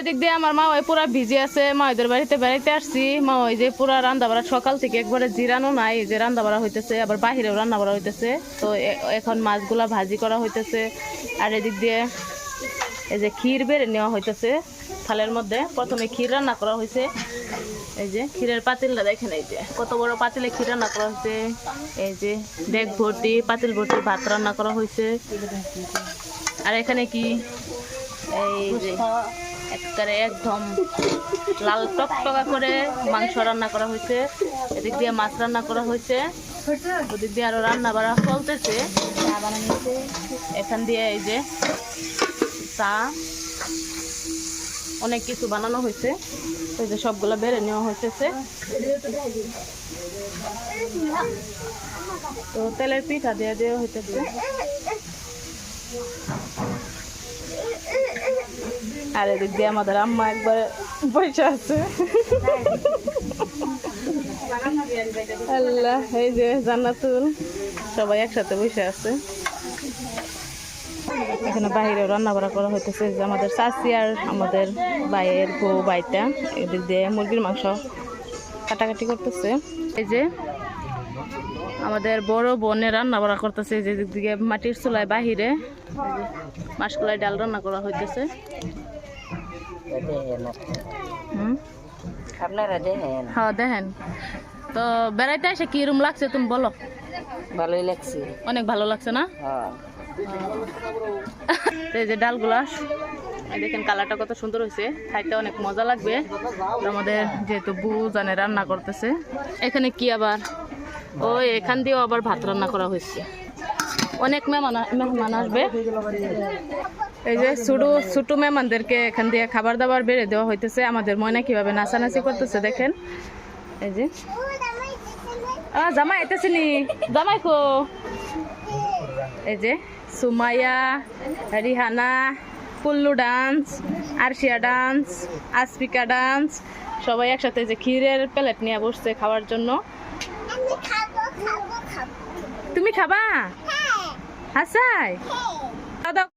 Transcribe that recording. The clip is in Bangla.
এদিক দিয়ে আমার মা ওই পুরা ভিজে আছে, মা ওদের বাড়িতে বেড়াইতে আসছি। মা ওই যে পুরা রান্না বাড়া সকাল থেকে একবারে জিরানো নাই যে রান্না বাড়া হইতেছে, আবার বাহিরেও রান্না বাড়া হইতেছে। তো এখন মাছগুলা ভাজি করা হইতেছে। আর এদিক দিয়ে এই যে ক্ষীর বেড়ে নেওয়া হইতেছে, থালের মধ্যে। প্রথমে ক্ষীর রান্না করা হয়েছে এই যে ক্ষীরের পাতিলটা দেখেন এই যে, কত বড় পাতিলে ক্ষীর রান্না করা হয়েছে এই যে ডেক ভর্তি, পাতিল ভর্তি ভাত রান্না করা হয়েছে আর এখানে কি? এই যে একবারে একদম লাল টকটকা করে মাংস রান্না করা হয়েছে। এদিক দিয়ে মাছ রান্না করা হয়েছে। ওদিক দিয়ে আরও রান্না বাড়া চলতেছে। এখান দিয়ে এই যে চা, অনেক কিছু বানানো হয়েছে। এই যে সবগুলো বেড়ে নেওয়া হইতেছে। তো তেলের পিঠা দিয়ে দেওয়া হইতেছে। আর এদিক দিয়ে আমাদের আম্মা একবার বসে আছে। আল্লাহ, এই যে জান্নাতুল, সবাই একসাথে বসে আছে। এখানে বাইরে রান্না বান্না করা হইতেছে যে আমাদের চাচি আর আমাদের ভাইয়ের বউ বাইটা এদিক দিয়ে মুরগির মাংস কাটাকাটি করতেছে। এই যে আমাদের বড় বোনের রান্না বান্না করতেছে যে দিক মাটির চুলায় বাহিরে মাসকলাই ডাল রান্না করা হইতেছে। হ্যাঁ দেখেন। তো বেড়াইতে এসে কি রুম লাগছে তুমি বলো? ভালোই লাগছে। অনেক ভালো লাগছে না? হ্যাঁ। তো এই যে ডালগুলা দেখেন কালারটা কত সুন্দর হয়েছে। খাইতে অনেক মজা লাগবে। আমাদের যেহেতু বউ জানে রান্না করতেছে। এখানে কি আবার? ওই এখান দিয়েও আবার ভাত রান্না করা হয়েছে। অনেক মেহমান আসবে। এই যে ছোটো ছোটো মেহমানদেরকে এখান দিয়ে খাবার দাবার বেড়ে দেওয়া হইতেছে। আমাদের ময়না কীভাবে নাচানাচি করতেছে দেখেন। এই যে। জামাই এতেছে নি? জামাই কো? এই যে, Sumaiya, Rihana, Pullu dance, Arshiya dance, Aspika dance, সবাই একসাথে যে ক্ষীরের প্লেট নিয়ে বসছে খাওয়ার জন্য। তুমি খাবা? দাও